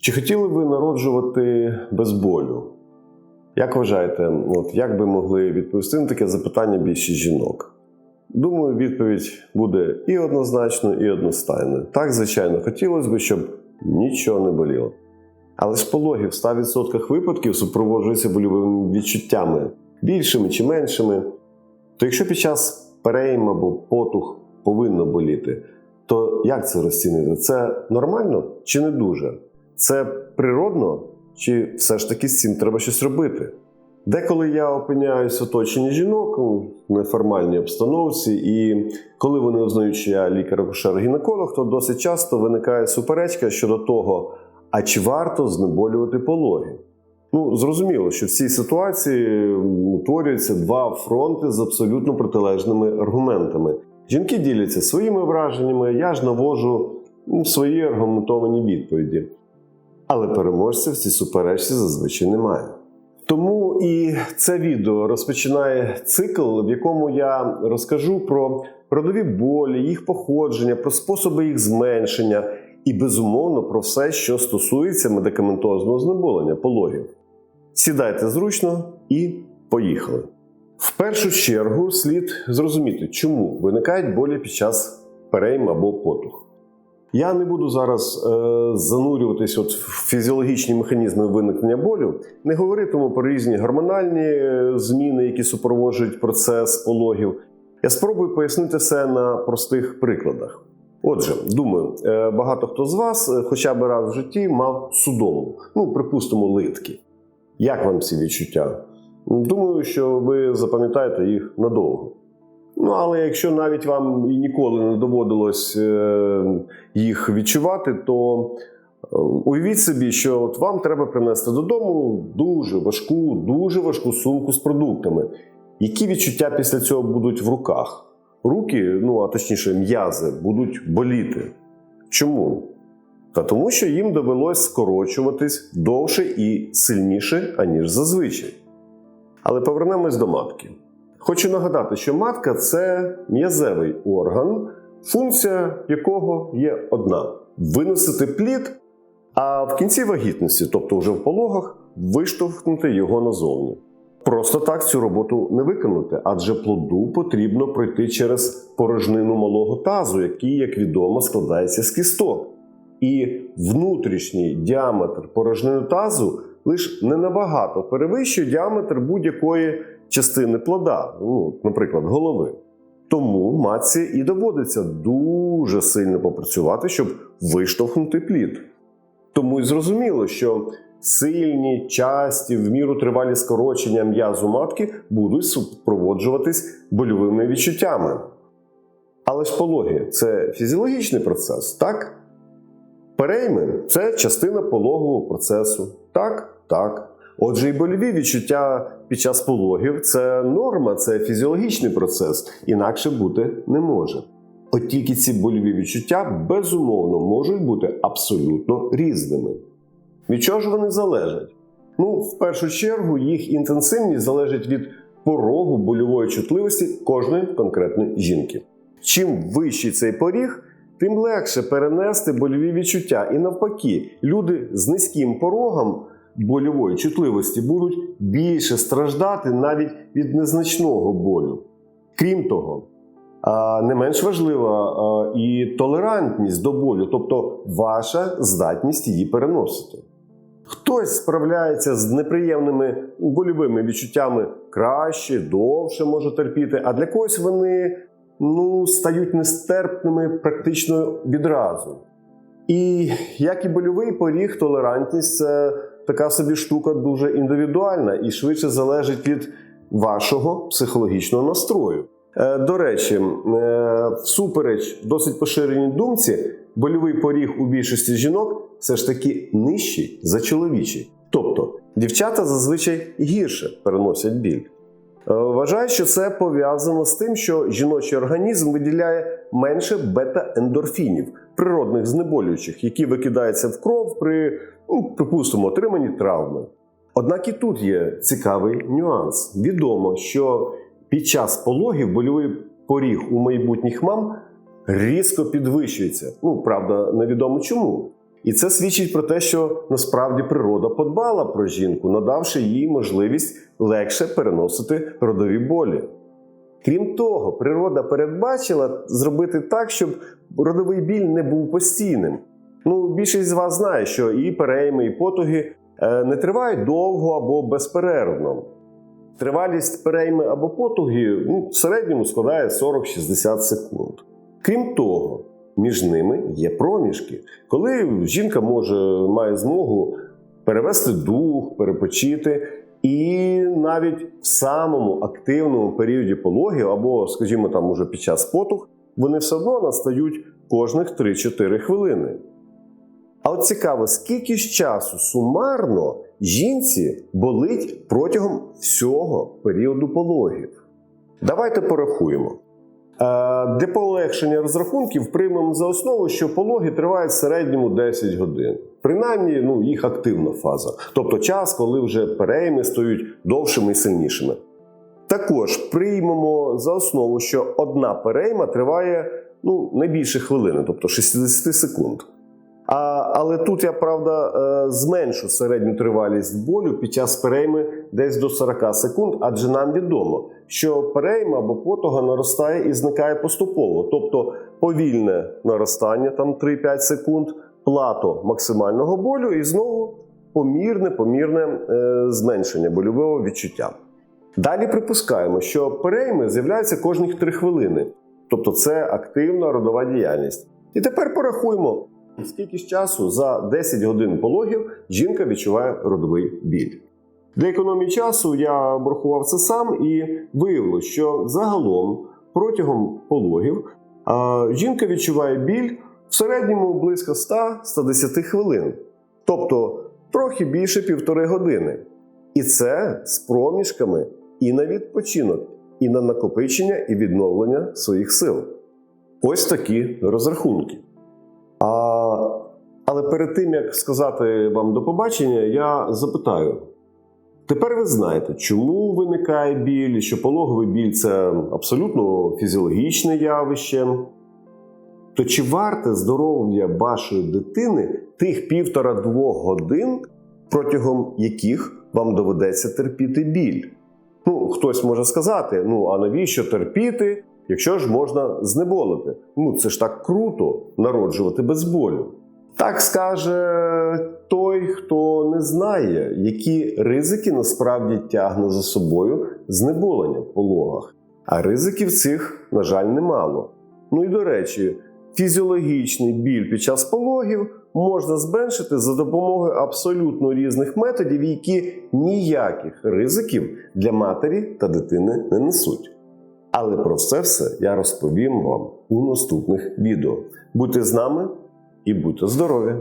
Чи хотіли ви народжувати без болю? Як вважаєте, от як би могли відповісти на таке запитання більшість жінок? Думаю, відповідь буде і однозначною, і одностайною. Так, звичайно, хотілося б, щоб нічого не боліло. Але ж пологи в 100% випадків супроводжуються больовими відчуттями, більшими чи меншими. То якщо під час перейм або потух повинно боліти, то як це розцінити? Це нормально чи не дуже? Це природно, чи все ж таки з цим треба щось робити? Деколи я опиняюсь в оточенні жінок у неформальній обстановці, і коли вони узнають, що я лікар-акушер-гінеколог, то досить часто виникає суперечка щодо того, а чи варто знеболювати пологи. Ну, зрозуміло, що в цій ситуації утворюються два фронти з абсолютно протилежними аргументами. Жінки діляться своїми враженнями, я ж навожу свої аргументовані відповіді. Але переможця в цій суперечці зазвичай немає. Тому і це відео розпочинає цикл, в якому я розкажу про родові болі, їх походження, про способи їх зменшення і, безумовно, про все, що стосується медикаментозного знеболення пологів. Сідайте зручно і поїхали. В першу чергу слід зрозуміти, чому виникають болі під час перейм або потух. Я не буду зараз е, занурюватись от в фізіологічні механізми виникнення болю, не говоритиму про різні гормональні е, зміни, які супроводжують процес пологів. Я спробую пояснити все на простих прикладах. Отже, думаю, е, багато хто з вас е, хоча б раз в житті мав судому, ну, припустимо, литки. Як вам ці відчуття? Думаю, що ви запам'ятаєте їх надовго. Ну, але якщо навіть вам і ніколи не доводилось е, їх відчувати, то е, уявіть собі, що от вам треба принести додому дуже важку, дуже важку сумку з продуктами. Які відчуття після цього будуть в руках? Руки, ну а точніше, м'язи, будуть боліти. Чому? Та тому, що їм довелось скорочуватись довше і сильніше, аніж зазвичай. Але повернемось до матки. Хочу нагадати, що матка це м'язевий орган, функція якого є одна: виносити плід, а в кінці вагітності, тобто вже в пологах, виштовхнути його назовні. Просто так цю роботу не виконати, адже плоду потрібно пройти через порожнину малого тазу, який, як відомо, складається з кісток. І внутрішній діаметр порожнини тазу лише не набагато перевищує діаметр будь-якої частини плода, ну, наприклад, голови. Тому матці і доводиться дуже сильно попрацювати, щоб виштовхнути плід. Тому й зрозуміло, що сильні, часті, в міру тривалі скорочення м'язу матки будуть супроводжуватись больовими відчуттями. Але ж пологи це фізіологічний процес, так? Перейми це частина пологового процесу. Так, так. Отже, і больові відчуття під час пологів це норма, це фізіологічний процес, інакше бути не може. От тільки ці больові відчуття безумовно можуть бути абсолютно різними. Від чого ж вони залежать? Ну, в першу чергу, їх інтенсивність залежить від порогу больової чутливості кожної конкретної жінки. Чим вищий цей поріг, тим легше перенести больові відчуття. І навпаки, люди з низьким порогом больової чутливості будуть більше страждати навіть від незначного болю. Крім того, не менш важлива і толерантність до болю, тобто ваша здатність її переносити. Хтось справляється з неприємними больовими відчуттями краще, довше може терпіти, а для когось вони ну, стають нестерпними практично відразу. І як і больовий поріг, толерантність це така собі штука дуже індивідуальна і швидше залежить від вашого психологічного настрою. Е, До речі, е, всупереч досить поширеній думці, больовий поріг у більшості жінок все ж таки нижчий за чоловічий. Тобто дівчата зазвичай гірше переносять біль. Е, Вважаю, що це пов'язано з тим, що жіночий організм виділяє менше бета-ендорфінів, природних знеболюючих, які викидаються в кров при, ну, припустимо, отриманні травми. Однак і тут є цікавий нюанс. Відомо, що під час пологів больовий поріг у майбутніх мам різко підвищується. Ну, правда, невідомо чому. І це свідчить про те, що насправді природа подбала про жінку, надавши їй можливість легше переносити родові болі. Крім того, природа передбачила зробити так, щоб родовий біль не був постійним. Ну, більшість з вас знає, що і перейми, і потуги е, не тривають довго або безперервно. Тривалість перейми або потуги ну, в середньому складає 40-60 секунд. Крім того, між ними є проміжки, коли жінка може має змогу перевести дух, перепочити, і навіть в самому активному періоді пологів, або, скажімо, там уже під час потуг, вони все одно настають кожних 3-4 хвилини. А от цікаво, скільки ж часу сумарно жінці болить протягом всього періоду пологів? Давайте порахуємо. Е, Для полегшення розрахунків приймемо за основу, що пологи тривають в середньому 10 годин. Принаймні, ну, їх активна фаза, тобто час, коли вже перейми стають довшими і сильнішими. Також приймемо за основу, що одна перейма триває ну, не більше хвилини, тобто 60 секунд. А, але тут я правда е, зменшу середню тривалість болю під час перейми десь до 40 секунд, адже нам відомо, що перейма або потуга наростає і зникає поступово, тобто повільне наростання, там 3-5 секунд, плато максимального болю і знову помірне, помірне е, зменшення больового відчуття. Далі припускаємо, що перейми з'являються кожні 3 хвилини, тобто це активна родова діяльність. І тепер порахуємо. Скільки ж часу за 10 годин пологів жінка відчуває родовий біль? Для економії часу я обрахував це сам і виявилося, що загалом протягом пологів жінка відчуває біль в середньому близько 100-110 хвилин, тобто трохи більше півтори години. І це з проміжками і на відпочинок, і на накопичення і відновлення своїх сил. Ось такі розрахунки. А, але перед тим як сказати вам до побачення, я запитаю: тепер ви знаєте, чому виникає біль, що пологовий біль це абсолютно фізіологічне явище. То чи варте здоров'я вашої дитини тих півтора-двох годин, протягом яких вам доведеться терпіти біль? Ну, хтось може сказати: ну а навіщо терпіти, якщо ж можна знеболити? Ну це ж так круто народжувати без болю. Так скаже той, хто не знає, які ризики насправді тягне за собою знеболення в пологах. А ризиків цих, на жаль, немало. Ну і до речі, фізіологічний біль під час пологів можна зменшити за допомогою абсолютно різних методів, які ніяких ризиків для матері та дитини не несуть. Але про це все я розповім вам у наступних відео. Будьте з нами і будьте здорові!